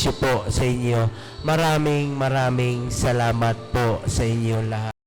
bless po sa inyo. Maraming maraming salamat po sa inyo lahat.